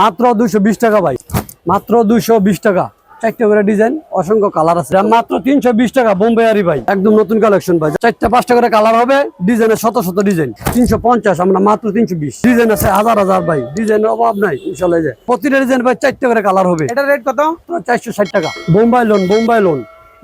মাত্র দুশো বিশ টাকা ভাই। মাত্র দুশো বিশ টাকা। চারটে করে ডিজাইন অসংখ্য কালার আছে। মাত্র তিনশো বিশ টাকা বোম্বে আরি ভাই। একদম নতুন কালেকশন ভাই। চারটা পাঁচটা করে কালার হবে ডিজাইনের শত শত ডিজাইন। তিনশো পঞ্চাশ আমরা মাত্র তিনশো বিশ। ডিজাইন আছে হাজার হাজার ভাই। ডিজাইনের অভাব নাই ইনশাল্লাহ যে। প্রতিটা ডিজাইন ভাই চারটে করে কালার হবে। এটা রেট কত? চারশো ষাট টাকা। বোম্বাই লোন বোম্বাই লোন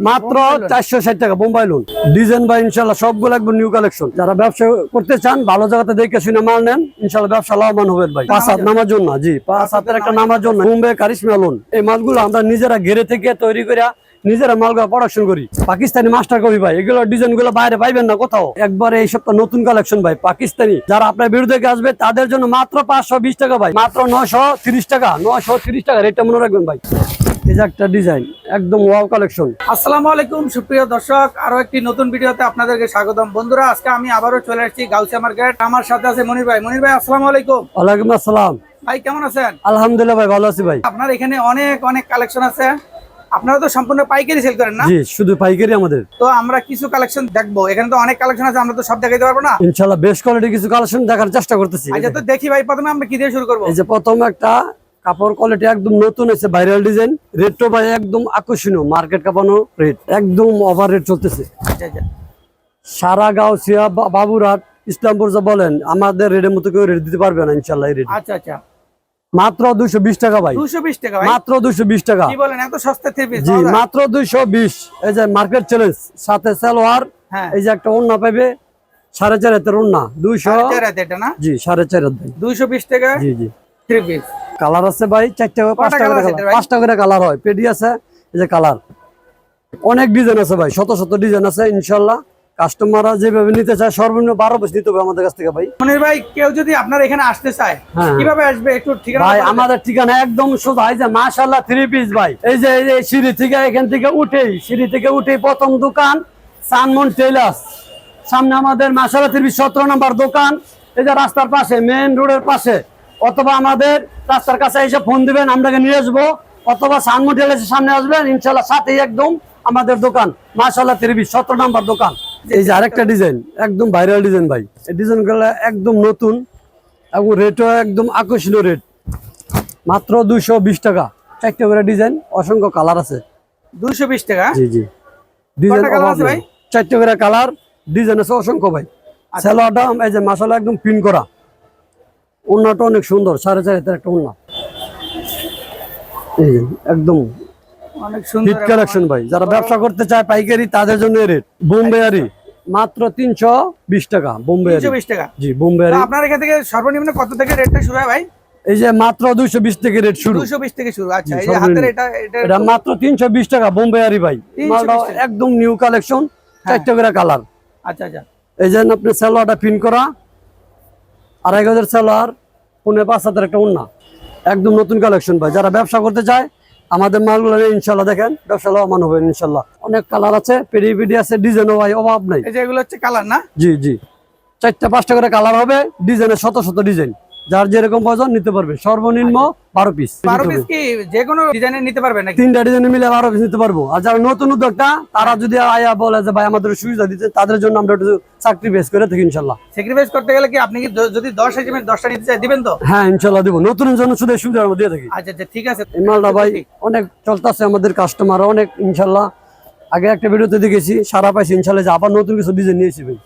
মাত্র চারশো ষাট টাকা বোম্বাই লোন ডিজাইন ভাই ইনশাল্লাহ সবগুলো একবার নিউ কালেকশন যারা ব্যবসা করতে চান ভালো জায়গাতে দেখে শুনে মাল নেন ইনশাল্লাহ ব্যবসা লাভবান হবেন ভাই। পাঁচ হাত নামার জন্য জি পাঁচ হাতের একটা নামার জন্য। বোম্বে কারিশমা লোন এই মালগুলো আমরা নিজেরা ঘেরে থেকে তৈরি করে নিজেরা মালগুলো প্রোডাকশন করি। পাকিস্তানি মাস্টার কবি ভাই এগুলো ডিজাইনগুলো বাইরে পাইবেন না কোথাও। একবার এই সপ্তাহ নতুন কালেকশন ভাই পাকিস্তানি। যারা আপনার বিরুদ্ধে আসবে তাদের জন্য মাত্র পাঁচশো বিশ টাকা ভাই। মাত্র নশো তিরিশ টাকা নশো তিরিশ টাকা রেটটা মনে রাখবেন ভাই। এই যে একটা ডিজাইন একদম ওয়াও কালেকশন আসসালামু আলাইকুম সুপ্রিয় দর্শক আরও একটি নতুন ভিডিওতে আপনাদেরকে স্বাগতম। বন্ধুরা আজকে আমি আবারও চলে এসেছি গাউসিয়া মার্কেট। আমার সাথে আছে মনির ভাই। মনির ভাই আসসালামু আলাইকুম। ওয়ালাইকুম আসসালাম। ভাই কেমন আছেন? আলহামদুলিল্লাহ ভাই ভালো আছি ভাই। আপনার এখানে অনেক অনেক কালেকশন আছে। আপনারা তো সম্পূর্ণ পাইকারি সেল করেন না? জি শুধু পাইকারি আমাদের। তো আমরা কিছু কালেকশন দেখব। এখানে তো অনেক কালেকশন আছে আমরা তো সব দেখাইতে পারব না? ইনশাল্লাহ বেশ কোয়ালিটি কিছু কালেকশন দেখার চেষ্টা করতেছি। আচ্ছা তো দেখি ভাই প্রথমে আমরা কি দিয়ে শুরু করব? এই যে প্রথম একটা কাপড় কোয়ালিটি একদম নতুন আছে ভাইরাল ডিজাইন রেটও ভাই একদম আকর্ষণীয় মার্কেট কাপানো রেট একদম ওভার রেট চলতেছে। আচ্ছা আচ্ছা। সারা গাউসিয়া বা- বাবুরহাট ইসলামপুর যা বলেন আমাদের রেটের মতো কেউ রেট দিতে পারবে না ইনশাল্লাহ রেট আচ্ছা আচ্ছা। মাত্র দুইশো বিশ টাকা ভাই। দুশো বিশ টাকা ভাই? মাত্র দুইশো বিশ টাকা। বলেন এত সস্তা জি মাত্র দুইশো বিশ। এই যে মার্কেট চ্যালেঞ্জ সাথে সালোয়ার হ্যাঁ। এই যে একটা ওন্না পাইবে সাড়ে চার হাতের ওন্না দুইশো জি সাড়ে চার হাত দুইশো বিশ টাকা? জি জি। থ্রি পিস কালার আছে ভাই? চারটা করে পাঁচটা করে ভাই? পাঁচটা করে কালার হয়। পেডি আছে এই যে কালার। অনেক ডিজাইন আছে ভাই শত শত ডিজাইন আছে ইনশাল্লাহ। কাস্টমাররা যেভাবে নিতে চায় সর্বনিম্ন বারো পিস নিতে হবে আমাদের কাছ থেকে ভাই। মনির ভাই কেউ যদি আপনার এখানে আসতে চায় হ্যাঁ। কীভাবে আসবে? একটু ঠিকানা ভাই আমাদের ঠিকানা একদম সোজা এই যে মাশাল্লাহ থ্রি পিস ভাই। এই যে এই যে সিঁড়ি থেকে এখান থেকে উঠেই সিঁড়ি থেকে উঠেই প্রথম দোকান সানমন টেলার্স সামনে আমাদের মাশাল্লাহ থ্রি পিস সতেরো নম্বর দোকান। এই যে রাস্তার পাশে মেন রোডের পাশে। অথবা আমাদের রাস্তার কাছে এসে ফোন দিবেন আমরাকে নিয়ে আসব। অথবা সানমন টেলার্সের সামনে আসবেন ইনশাল্লাহ সাথেই একদম আমাদের দোকান। মাশাল্লাহ থ্রি পিস সতেরো নম্বর দোকান। এই যে আরেকটা ডিজাইন একদম ভাইরাল ডিজাইন ভাই। এই ডিজাইনগুলো একদম নতুন এবং রেটও একদম আকর্ষণীয় রেট মাত্র দুশো বিশ টাকা। একটা করে ডিজাইন অসংখ্য কালার আছে। দুইশো বিশ টাকা? জি জি। ডিজাইন? চারটে করে কালার ডিজাইন আছে অসংখ্য ভাই। স্যালোয়ারটা এই যে মাসালা একদম পিন করা। ওড়নাটা অনেক সুন্দর সাড়ে চার হাতের একটা এই একদম। হিট কালেকশন ভাই যারা ব্যবসা করতে চায় পাইকারি তাদের জন্য রেট বোম্বে আরি মাত্র তিনশো বিশ টাকা বোম্বে আরি বিশ টাকা? জি বোম্বে আরি আপনার এখান থেকে সর্বনিম্ন কত থেকে রেটটা শুরু হয় ভাই? এই যে মাত্র দুইশো বিশ থেকে রেট শুরু। বিশ থেকে শুরু আচ্ছা এটা মাত্র তিনশো বিশ টাকা বোম্বে আরি ভাই 320 একদম নিউ কালেকশন চারটে করে কালার আচ্ছা আচ্ছা। এই যে আপনি সালোয়ারটা পিন করা আড়াই হাজার সালোয়ার পনেরো পাঁচ হাজার একটা উন্না একদম নতুন কালেকশন ভাই। যারা ব্যবসা করতে চায় আমাদের মালগুলো ইনশাল্লাহ দেখেন ব্যবসা লাভবান হবে ইনশাল্লাহ। অনেক কালার আছে পেডি পিডি আছে ডিজাইনও ভাই অভাব নাই। এই যে এগুলো হচ্ছে কালার না? জি জি। চারটা পাঁচটা করে কালার হবে ডিজাইনের শত শত ডিজাইন। যার যেরকম প্রয়োজন নিতে পারবে। সর্বনিম্ন বারো পিস বারো পিস কি যে কোনো ডিজাইনের নিতে পারবেন নাকি? তিনটা ডিজাইন মিলে বারো পিস নিতে পারব। আর যারা নতুন উদ্যোক্তা তারা যদি আয়া বলে যে ভাই আমাদের সুবিধা দিতে তাদের জন্য আমরা একটু বেস করে থাকি ইনশাল্লাহ। স্যাক্রিফাইস করতে গেলে কি আপনি কি যদি দশ দশটা নিতে চাই দিবেন তো? হ্যাঁ ইনশাল্লাহ দিব। নতুন জন্য শুধু সুবিধা আমরা দিয়ে থাকি। আচ্ছা আচ্ছা ঠিক আছে। এই মালটা ভাই অনেক চলতেছে আমাদের কাস্টমার অনেক ইনশাল্লাহ। আগে একটা ভিডিওতে দেখেছি সারা পাইছি ইনশাল্লাহ যে আবার নতুন কিছু ডিজাইন নিয়েছি ভাই।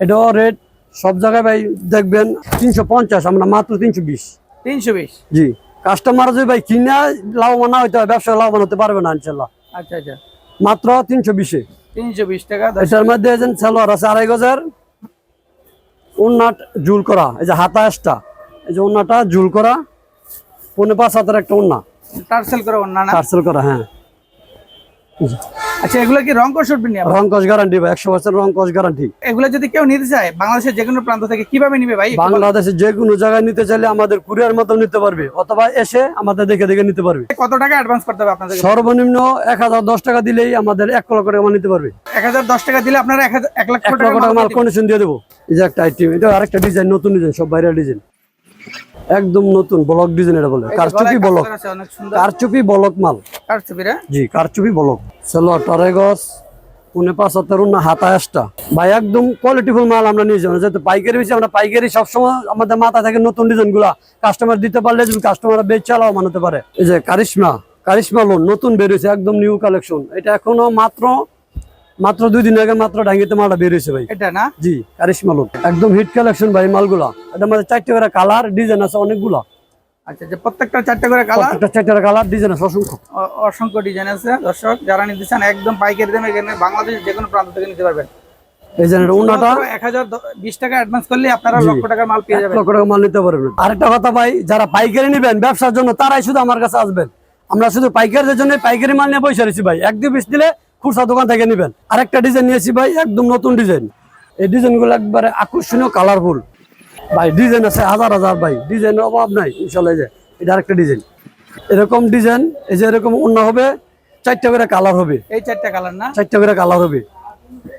এটাও রেট সব জায়গায় ভাই দেখবেন তিনশো পঞ্চাশ আমরা মাত্র তিনশো বিশ। তিনশো বিশ? জি। কাস্টমার যদি ভাই কিনা লাভবান না হইতে ব্যবসা লাভবান হতে পারবে না ইনশাল্লাহ আচ্ছা আচ্ছা। মাত্র তিনশো বিশে। তিনশো বিশ টাকা এটার মধ্যে সালোয়ার আছে আড়াই গজের উন্নাট জুল করা এই যে হাতা আসটা এই যে উন্নাটা জুল করা পনেরো পাঁচ হাতের একটা উন্না টার্সেল করে অন্য না? পার্সেল করা হ্যাঁ। আচ্ছা এগুলো কি রং কষ উঠবেন নি আবার? রং কস গ্যারান্টি ভাই একশো বছর রং কস গ্যারান্টি এগুলো যদি কেউ নিতে চায় বাংলাদেশের যে কোনো প্রান্ত থেকে কীভাবে নিবে ভাই? বাংলাদেশে যে কোনো জায়গায় নিতে চাইলে আমাদের কুরিয়ার মতো নিতে পারবে অথবা এসে আমাদের দেখে দেখে নিতে পারবে। কত টাকা অ্যাডভান্স করতে হবে আপনাদের? সর্বনিম্ন এক হাজার দশ টাকা দিলেই আমাদের এক লক্ষ টাকা নিতে পারবে। এক হাজার দশ টাকা দিলে আপনারা এক লক্ষ টাকা মাল কন্ডিশন দিয়ে দেবো। এই যে একটা আইটেম এটা আরেকটা ডিজাইন নতুন ডিজাইন সব বাইরের ডিজাইন একদম নতুন ব্লক ডিজাইন এটা বলে। কারচুপি ব্লক কারচুপি ব্লক মাল। কারচুপি রে জি কারচুপি ব্লক। সেলো টারেগস পুনে পাঁচ হাজার উন্না ভাই একদম কোয়ালিটিফুল মাল আমরা নিয়ে যাব। যেহেতু পাইকারি বেশি আমরা পাইকারি সবসময় আমাদের মাথা থেকে নতুন কাস্টমার দিতে পারলে যদি কাস্টমার বেচ চালাও মানাতে পারে। এই যে কারিশমা কারিশমা লোন নতুন বেরিয়েছে একদম নিউ কালেকশন এটা এখনও মাত্র মাত্র দুই দিন আগে মাত্র ডাঙ্গিতে মালটা বেরিয়েছে ভাই। এটা না? জি কারিশমা লোন একদম হিট কালেকশন ভাই মালগুলা। এটা মধ্যে চারটে করে কালার ডিজাইন আছে অনেকগুলা। আচ্ছা যে প্রত্যেকটা চারটে করে কালার প্রত্যেকটা চারটে কালার ডিজাইন আছে অসংখ্য। অসংখ্য ডিজাইন আছে। দর্শক যারা নিতে চান একদম পাইকারি দামে এখানে বাংলাদেশ যে কোনো প্রান্ত থেকে নিতে পারবেন। এই যে বিশ টাকা অ্যাডভান্স করলে আপনারা লক্ষ টাকার মাল পেয়ে যাবেন। লক্ষ টাকা মাল নিতে পারবেন। আরেকটা কথা ভাই যারা পাইকারি নেবেন ব্যবসার জন্য তারাই শুধু আমার কাছে আসবেন। আমরা শুধু পাইকারদের জন্য পাইকারি মাল নিয়ে বসে রয়েছি ভাই। এক দুই পিস দিলে খুচরা দোকান থেকে নেবেন। আরেকটা ডিজাইন নিয়েছি ভাই একদম নতুন ডিজাইন এই ডিজাইনগুলো একবারে আকর্ষণীয় কালারফুল ভাই ডিজাইন আছে হাজার হাজার ভাই। ডিজাইনের অভাব নাই ইনশাল্লাহ এই যে এটা আরেকটা ডিজাইন এরকম ডিজাইন এই যে এরকম অন্য হবে চারটা করে কালার হবে। এই চারটা কালার না? চারটা করে কালার হবে।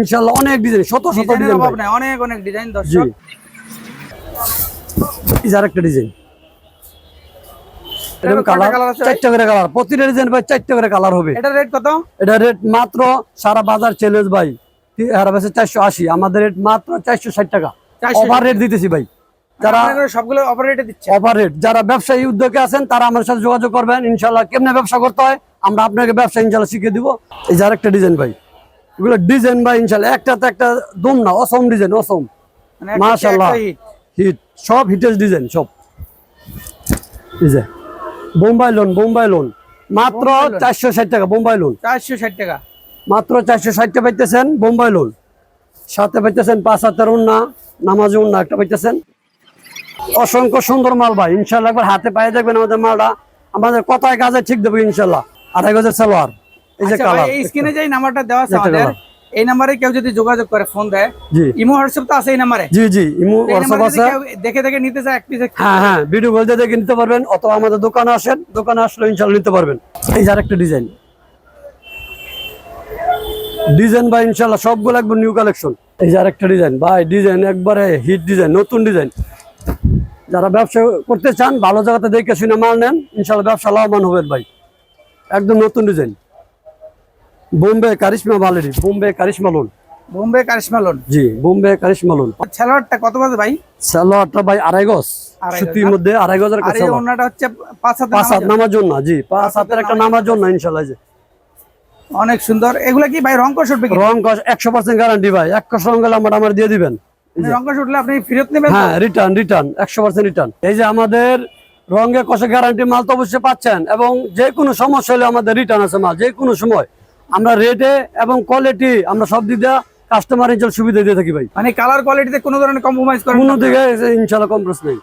ইনশাল্লাহ অনেক ডিজাইন শত শত ডিজাইন অভাব নাই অনেক অনেক ডিজাইন দর্শক। এই যে আরেকটা ডিজাইন এরকম কালার? চারটা করে কালার প্রতিটা ডিজাইন ভাই চারটা করে কালার হবে। এটা রেট কত? এটা রেট মাত্র সারা বাজার চ্যালেঞ্জ ভাই। চারশো আশি। আমাদের রেট মাত্র চারশো ষাট টাকা। 460 অফার রেট দিতেছি ভাই। যারা সবগুলো অপারেটে দিচ্ছে। অফার যারা ব্যবসায়ী উদ্যোগে আছেন তারা আমার সাথে যোগাযোগ করবেন। ইনশাল্লাহ কেমনে ব্যবসা করতে হয় আমরা আপনাকে ব্যবসা ইনশাল্লাহ শিখিয়ে দিব। এই যে আরেকটা ডিজাইন ভাই এগুলো ডিজাইন ভাই ইনশাল্লাহ একটা তো একটা দম না অসম ডিজাইন অসম। মানে। হিট সব হিটেজ ডিজাইন সব। বোম্বাই লোন বোম্বাই লোন মাত্র চারশো ষাট টাকা বোম্বাই লোন চারশো ষাট টাকা। মাত্র চারশো ষাট টাকা পাইতেছেন বোম্বাই লোন সাথে পাইতেছেন পাঁচ হাজার উন্না নামাজ উন্না একটা পাইতেছেন। অসংখ্য সুন্দর মাল ভাই। ইনশাল্লাহ একবার হাতে পায়ে দেখবেন আমাদের মালটা। আমাদের কথায় কাজে ঠিক দেবো ইনশাল্লাহ আড়াই গজের সালোয়ার। এই যে আচ্ছা কালার এই স্ক্রিনে যে নাম্বারটা দেওয়া আছে আমাদের এই নাম্বারে কেউ যদি যোগাযোগ করে ফোন দেয় ইমো হোয়াটসঅ্যাপ তো আছে এই নাম্বারে। জি জি ইমু হোয়াটসঅ্যাপ আছে। দেখে দেখে নিতে চায় এক পিস হ্যাঁ হ্যাঁ ভিডিও বলতে দেখে নিতে পারবেন অথবা আমাদের দোকানে আসেন দোকানে আসলে ইনশাল্লাহ নিতে পারবেন। এই যে আরেকটা ডিজাইন ডিজাইন ভাই ইনশাল্লাহ সবগুলো একবার নিউ কালেকশন এই যে আরেকটা ডিজাইন ভাই ডিজাইন একবারে হিট ডিজাইন নতুন ডিজাইন যারা ব্যবসা করতে চান ভালো জায়গাতে দেখে শুনে মাল নেন ইনশাল্লাহ ব্যবসা লাভবান হবেন ভাই। একদম নতুন ডিজাইন। বোম্বে কারিশমা মালেরি বোম্বে কারিশমা লোন বোম্বে কারিশমা লোন জি বোম্বে কারিশমা লোন স্যালোয়ারটা কত বাজে ভাই? সালোয়ারটা ভাই আড়াই গজ। সুতির মধ্যে আড়াই গজের কাছে হচ্ছে পাঁচ হাতে পাঁচ হাত নামার জন্য জি পাঁচ হাতের একটা নামার জন্য ইনশাল্লাহ অনেক সুন্দর। এগুলা কি ভাই রং কষ রং একশো পার্সেন্ট গ্যারান্টি ভাই। একশো গেলে আমার আমার দিয়ে দিবেন। রং উঠলে আপনি ফেরত নেবেন তো? হ্যাঁ রিটার্ন রিটার্ন একশো পার্সেন্ট রিটার্ন এই যে আমাদের রঙে কষে গ্যারান্টি মাল তো অবশ্যই পাচ্ছেন এবং যে কোনো সমস্যা হলে আমাদের রিটার্ন আছে মাল যে কোনো সময়। আমরা রেটে এবং কোয়ালিটি আমরা সব দিক দিয়ে কাস্টমার সুবিধা দিয়ে থাকি ভাই। মানে কালার কোয়ালিটিতে কোনো ধরনের কম্প্রোমাইজ করেন কোনো দিকে নেই।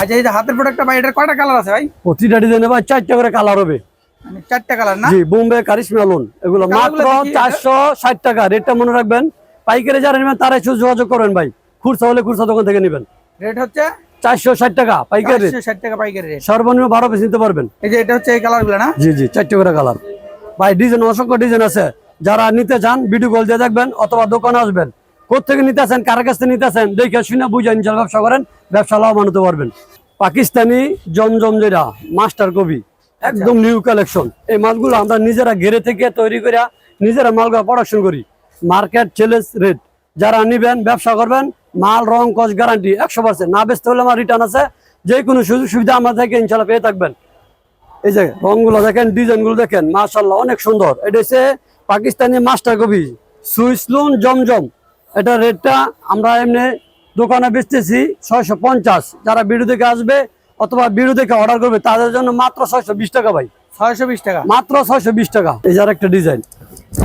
আচ্ছা এই যে হাতের প্রোডাক্টটা ভাই এটার কয়টা কালার আছে ভাই? প্রতিটা ডিজাইনে ভাই চারটা করে কালার হবে। মানে চারটা কালার না? জি বোম্বে কারিশমা লোন এগুলো মাত্র টাকা। রেটটা মনে রাখবেন পাইকারি যারা নেবেন তারাই যোগাযোগ করেন ভাই। খুরসা হলে খুরসা দোকান থেকে নেবেন। রেট হচ্ছে? চারশো ষাট টাকা পাইকারি ষাট টাকা পাইকারি সর্বনিম্ন বারো পিস নিতে পারবেন। এই যে এটা হচ্ছে এই কালার না? জি জি চারটে করে কালার ভাই ডিজাইন অসংখ্য ডিজাইন আছে। যারা নিতে চান ভিডিও কল দিয়ে দেখবেন অথবা দোকানে আসবেন। কোথেকে নিতে আসেন কার কাছ থেকে নিতে আসেন দেখে শুনে বুঝে ইনশাল ব্যবসা করেন ব্যবসা লাভবান হতে পারবেন। পাকিস্তানি জমজম যেটা মাস্টার কবি একদম নিউ কালেকশন এই মালগুলো আমরা নিজেরা ঘেরে থেকে তৈরি করে নিজেরা মালগুলো প্রোডাকশন করি। মার্কেট চ্যালেঞ্জ রেট যারা নিবেন ব্যবসা করবেন মাল রং কস গ্যারান্টি একশো পার্সেন্ট না বেচতে হলে আমার রিটার্ন আছে। যে কোনো সুযোগ সুবিধা আমার থেকে ইনশাল্লাহ পেয়ে থাকবেন। এই যে রংগুলো দেখেন ডিজাইনগুলো দেখেন মাশাল্লাহ অনেক সুন্দর। এটা হচ্ছে পাকিস্তানি মাস্টার কবি সুইসলুন জমজম। এটা রেটটা আমরা এমনি দোকানে বেচতেছি ছয়শো পঞ্চাশ। যারা বিড়ু থেকে আসবে অথবা বিড়ু থেকে অর্ডার করবে তাদের জন্য মাত্র ছয়শো বিশ টাকা ভাই। ছয়শো বিশ টাকা। মাত্র ছয়শো বিশ টাকা। এই যার একটা ডিজাইন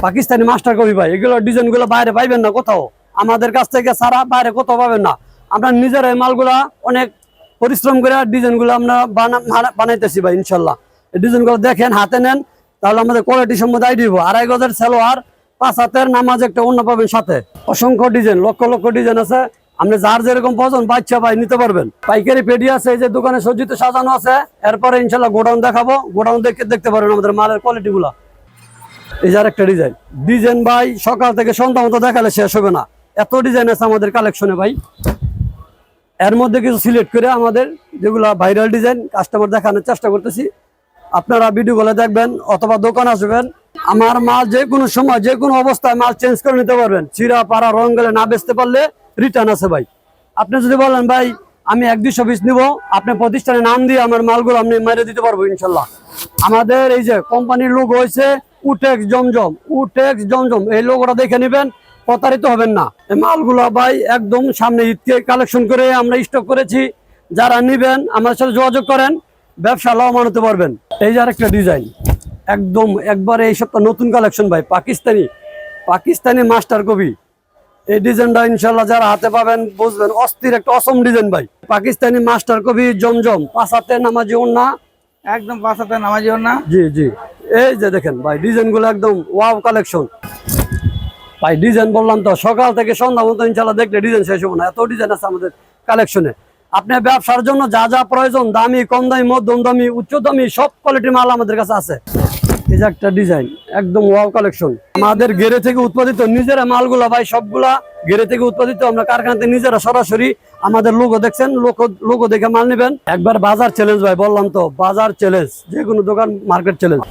পাকিস্তানি মাস্টার কবি ভাই এগুলো ডিজাইনগুলো বাইরে পাইবেন না কোথাও। আমাদের কাছ থেকে সারা বাইরে কোথাও পাবেন না। আমরা নিজের এই মালগুলা অনেক পরিশ্রম করে ডিজাইনগুলো আমরা বানা- বানা- বানাইতেছি ভাই, ইনশাল্লাহ। এই ডিজাইনগুলো দেখেন, হাতে নেন, তাহলে আমাদের কোয়ালিটি সম্বন্ধে আইডিয়া দিব। আড়াই গজের সালোয়ার, পাঁচ হাতের নামাজ একটা অন্য পাবেন সাথে। অসংখ্য ডিজাইন, লক্ষ লক্ষ ডিজাইন আছে। আপনি যার যেরকম পছন্দ, বাচ্চা ভাই, নিতে পারবেন। পাইকারি পেডি আছে, এই যে দোকানে সজ্জিত সাজানো আছে। এরপরে ইনশাল্লাহ গোডাউন দেখাবো। গোডাউন দেখে দেখতে পারবেন আমাদের মালের কোয়ালিটি গুলা। এই যে একটা ডিজাইন। ডিজাইন ভাই, সকাল থেকে সন্ধ্যা মতো দেখালে শেষ হবে না। এত ডিজাইন আছে আমাদের কালেকশনে ভাই। এর মধ্যে কিছু সিলেক্ট করে আমাদের যেগুলা ভাইরাল ডিজাইন কাস্টমার দেখানোর চেষ্টা করতেছি। আপনারা ভিডিও গুলো দেখবেন অথবা দোকান আসবেন আমার মাল যে কোনো সময় যে কোনো অবস্থায় মাল চেঞ্জ করে নিতে পারবেন। চিরা, পাড়া রং গেলে না বেচতে পারলে রিটার্ন আছে ভাই। আপনি যদি বলেন, ভাই, আমি এক দুশো পিস নিবো, আপনি প্রতিষ্ঠানে নাম দিয়ে আমার মালগুলো আপনি মেরে দিতে পারব ইনশাল্লাহ। আমাদের এই যে কোম্পানির লোক হয়েছে উটেক্স জমজম উটেক্স জমজম। এই লোকটা দেখে নেবেন প্রতারিত হবেন না। এই মালগুলো ভাই একদম সামনে ঈদকে কালেকশন করে আমরা স্টক করেছি। যারা নিবেন আমার সাথে যোগাযোগ করেন ব্যবসা লাভবান হতে পারবেন। এই যে আরেকটা ডিজাইন একদম একবারে এই সপ্তাহ নতুন কালেকশন ভাই পাকিস্তানি পাকিস্তানি মাস্টার কবি এই ডিজাইনটা ইনশাল্লাহ যারা হাতে পাবেন বুঝবেন অস্থির একটা অসম ডিজাইন ভাই। পাকিস্তানি মাস্টার কবি জমজম পাঁচাতে নামাজি না একদম পাঁচ হাতে নামাজিও না জি জি। এই যে দেখেন ভাই ডিজাইনগুলো একদম ওয়াও কালেকশন ভাই ডিজাইন বললাম তো, সকাল থেকে সন্ধ্যা পর্যন্ত ইনশাল্লাহ দেখলে ডিজাইন শেষ হব না। এত ডিজাইন আছে আমাদের কালেকশনে আপনি ব্যবসার জন্য যা যা প্রয়োজন, দামি, কম দামি, মধ্যম দামি, উচ্চ দামি, সব কোয়ালিটির মাল আমাদের কাছে আছে। এই যে একটা ডিজাইন একদম ওয়াও কালেকশন আমাদের গেরে থেকে উৎপাদিত, নিজেরা মালগুলা ভাই, সবগুলা গেরে থেকে উৎপাদিত, আমরা কারখানাতে নিজেরা সরাসরি আমাদের লোগো দেখছেন লোগো দেখে মাল নেবেন। একবার বাজার চ্যালেঞ্জ ভাই, বললাম তো, বাজার চ্যালেঞ্জ যে কোনো দোকান মার্কেট চ্যালেঞ্জ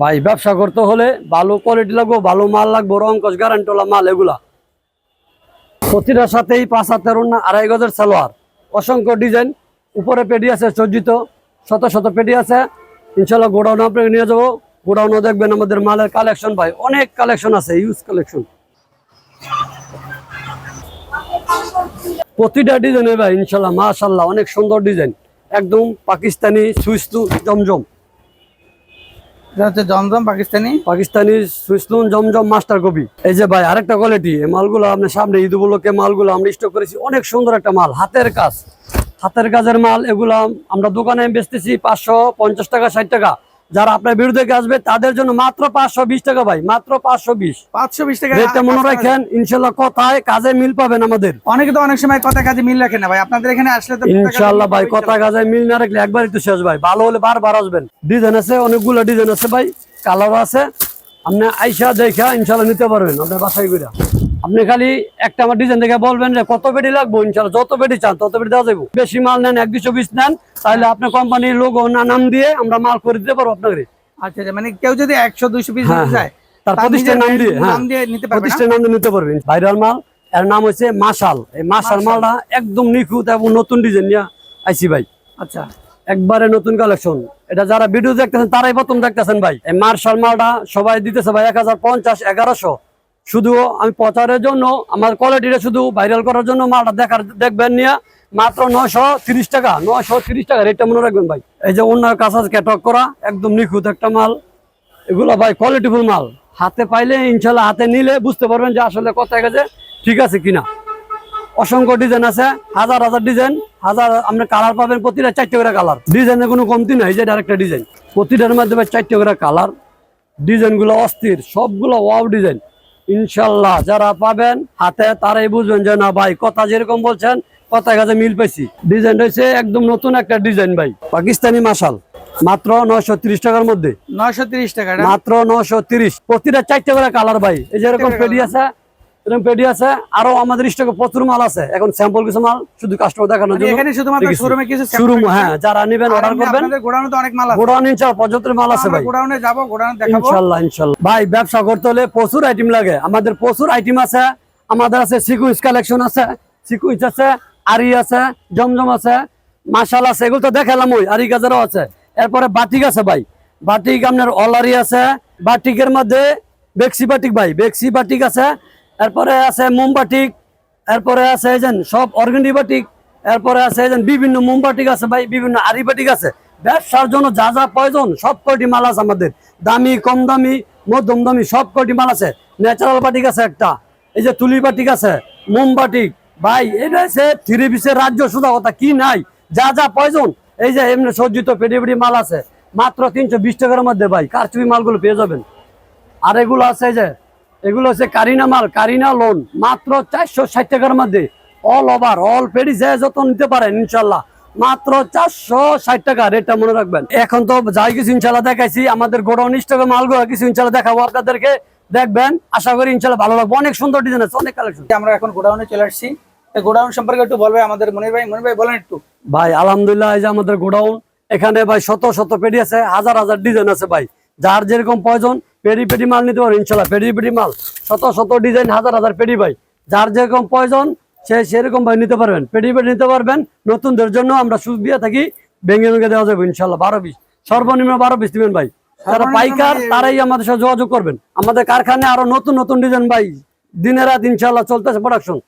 ভাই, ব্যবসা করতে হলে ভালো কোয়ালিটি লাগবো, ভালো মাল লাগবো রঙ্কস গ্যারান্টোলা মাল এগুলা। প্রতিটার সাথেই পাঁচ হাতের না, আড়াই গজের সালোয়ার। অসংখ্য ডিজাইন উপরে পেডি আছে সজ্জিত, শত শত পেডি আছে। ইনশাল্লাহ গোডাউন আপনাকে নিয়ে যাব। গোডাউনও দেখবেন আমাদের মালের কালেকশন ভাই, অনেক কালেকশন আছে ইউজ কালেকশন প্রতিটা ডিজাইনে ভাই ইনশাল্লাহ মাশাল্লাহ অনেক সুন্দর ডিজাইন একদম পাকিস্তানি সুইসলু জমজম। এটা হচ্ছে জমজম পাকিস্তানি। পাকিস্তানি সুইসলুন জমজম এই যে ভাই, আরেকটা কোয়ালিটি আপনার সামনে আমরা স্টক করেছি। অনেক সুন্দর একটা মাল, হাতের কাজ। হাতের কাজের মাল, এগুলো আমরা দোকানে বেচতেছি পাঁচশো পঞ্চাশ টাকা, ষাট টাকা। যারা আপনার বিরুদ্ধে আসবে তাদের জন্য মাত্র পাঁচশো বিশ টাকা ভাই মাত্র পাঁচশো বিশ। পাঁচশো বিশ টাকা রেটটা মনে রাখেন ইনশাল্লাহ কথায় কাজে মিল পাবেন আমাদের। অনেকে তো অনেক সময় কথা কাজে মিল রাখে না ভাই আপনাদের এখানে আসলে তো ইনশাল্লাহ ভাই কথা কাজে মিল না রাখলে একবারই তো শেষ ভাই ভালো হলে বারবার আসবেন। ডিজাইন আছে অনেকগুলো ডিজাইন আছে ভাই কালার আছে। আপনি আইসা দেখা ইনশাল্লাহ নিতে পারবেন আপনার বাসায় করে আপনি খালি একটা আমার ডিজাইন দেখে বলবেন যে কত বেডি লাগবো ইনশাল্লাহ যত বেডি চান তত বেডি দেওয়া যাব বেশি মাল নেন এক দুশো বিশ নেন তাহলে আপনার কোম্পানির লোক নাম দিয়ে আমরা মাল করে দিতে পারব আপনাকে আচ্ছা আচ্ছা মানে কেউ যদি একশো দুইশো পিস হ্যাঁ, চায় তার তার প্রতিষ্ঠান নাম দিয়ে হ্যাঁ। নাম দিয়ে নিতে পারবে না? প্রতিষ্ঠান নাম দিয়ে নিতে পারবেন। ভাইরাল মাল এর নাম হচ্ছে মাশাল। এই মাশাল মালটা একদম নিখুঁত এবং নতুন ডিজাইন নিয়ে আইসি ভাই। আচ্ছা। একবারে নতুন কালেকশন এটা যারা ভিডিও দেখতেছেন তারাই প্রথম দেখতেছেন ভাই। এই মার্শাল মালটা সবাই দিতেছে ভাই এক হাজার পঞ্চাশ এগারোশো। শুধু আমি প্রচারের জন্য, আমার কোয়ালিটিটা শুধু ভাইরাল করার জন্য মালটা দেখার, দেখবেন নিয়ে মাত্র নশো তিরিশ টাকা নশো তিরিশ টাকা রেটটা মনে রাখবেন ভাই। এই যে অন্য কাছে ক্যাটক করা, একদম নিখুঁত একটা মাল। এগুলো ভাই কোয়ালিটিফুল মাল। হাতে পাইলে ইনশাল্লাহ হাতে নিলে বুঝতে পারবেন যে আসলে কোথায় গেছে ঠিক আছে কিনা। অসংখ্য ডিজাইন আছে, হাজার হাজার ডিজাইন হাজার, আপনি কালার পাবেন প্রতিটা চারটে করে কালার ডিজাইনের কোনো কমতি নাই যে আরেকটা ডিজাইন প্রতিটার মাধ্যমে চারটে করে কালার ডিজাইনগুলো অস্থির, সবগুলো ওয়াও ডিজাইন ইনশাল্লাহ যারা পাবেন হাতে তারাই বুঝবেন যে না ভাই কথা যেরকম বলছেন কথা কাছে মিল পেয়েছি ডিজাইন হয়েছে একদম নতুন একটা ডিজাইন ভাই। পাকিস্তানি মাসাল মাত্র নয়শো তিরিশ টাকার মধ্যে। নয়শো তিরিশ টাকা মাত্র নশো তিরিশ। প্রতিটা চারটে করে কালার ভাই। এই যেরকম পেরিয়েছে পেডি আছে এরকম পেডি আছে আরও আমাদের স্টকে প্রচুর মাল আছে। এখন স্যাম্পল কিছু মাল শুধু কাস্টমার দেখানোর মানে জন্য এখানে শুধুমাত্র শোরুমে কিছু শোরুম হ্যাঁ যারা নেবেন অর্ডার করবেন। গোডাউনে তো অনেক মাল আছে। গোডাউন ইনশাল পর্যন্ত মাল আছে ভাই। গোডাউনে যাব গোডাউনে দেখাবো। ইনশাল্লাহ ইনশাল্লাহ। ভাই ব্যবসা করতে হলে প্রচুর আইটেম লাগে। আমাদের প্রচুর আইটেম আছে। আমাদের আছে সিকুইন্স কালেকশন আছে সিকুইন্স আছে আরি আছে জমজম আছে মাশাল আছে এগুলো তো দেখালাম ওই আরি গাজারও আছে। এরপরে বাটিক আছে ভাই। বাটিক আপনার অলারি আছে। বাটিকের মধ্যে বেক্সি বাটিক ভাই বেক্সি বাটিক আছে। এরপরে আছে মোমবাটিক এরপরে আছে এই সব অর্গেন্ডিবাটিক এরপরে আছে এই বিভিন্ন মোমবাটিক আছে ভাই, বিভিন্ন আরি বাটিক আছে। ব্যবসার জন্য যা যা প্রয়োজন, সব কয়টি মাল আছে আমাদের। দামি, কম দামি, মধ্যম দামি, সব কয়টি মাল আছে। ন্যাচারাল বাটিক আছে একটা, এই যে তুলি বাটিক আছে মোম বাটিক ভাই, এটা হচ্ছে থ্রি পিসের রাজ্য সুদা কথা, কি নাই? যা যা প্রয়োজন, এই যে এমনি সজ্জিত পেটি পেটি মাল আছে। মাত্র তিনশো বিশ টাকার মধ্যে ভাই, কারচুপি মালগুলো পেয়ে যাবেন। আর এগুলো আছে এই যে এগুলো হচ্ছে কারিনা মাল কারিনা লোন মাত্র চারশো ষাট টাকার মধ্যে। অল ওভার অল পেডি যে যত নিতে পারেন ইনশাল্লাহ মাত্র চারশো ষাট টাকা রেটটা মনে রাখবেন। এখন তো যাই কিছু ইনশাল্লাহ দেখাইছি আমাদের গোডাউন স্টকে মালগুলো কিছু ইনশাল্লাহ দেখাবো আপনাদেরকে। দেখবেন আশা করি ইনশাল্লাহ ভালো লাগবে। অনেক সুন্দর ডিজাইন আছে অনেক কালেকশন আমরা এখন গোডাউনে চলে আসছি গোডাউন সম্পর্কে একটু বলবে আমাদের মনির ভাই। মনির ভাই বলেন একটু। ভাই আলহামদুলিল্লাহ এই যে আমাদের গোডাউন এখানে ভাই শত শত পেডি আছে হাজার হাজার ডিজাইন আছে ভাই। যার যেরকম প্রয়োজন পেডি পেডি মাল নিতে পারব ইনশাল্লাহ পেডি পেডি মাল। শত শত ডিজাইন হাজার হাজার পেডি ভাই। যার যেরকম প্রয়োজন সে সেরকম ভাই নিতে পারবেন। পেডি পেডি নিতে পারবেন। নতুনদের জন্য আমরা সুখ দিয়ে থাকি ভেঙে ভেঙে দেওয়া যাবে ইনশাল্লাহ বারো পিস সর্বনিম্ন বারো পিস দিবেন ভাই। যারা পাইকার মানে- তারাই আমাদের সাথে যোগাযোগ করবেন। আমাদের কারখানায় আরও নতুন নতুন ডিজাইন ভাই দিনের রাত ইনশাল্লাহ চলতেছে প্রোডাকশন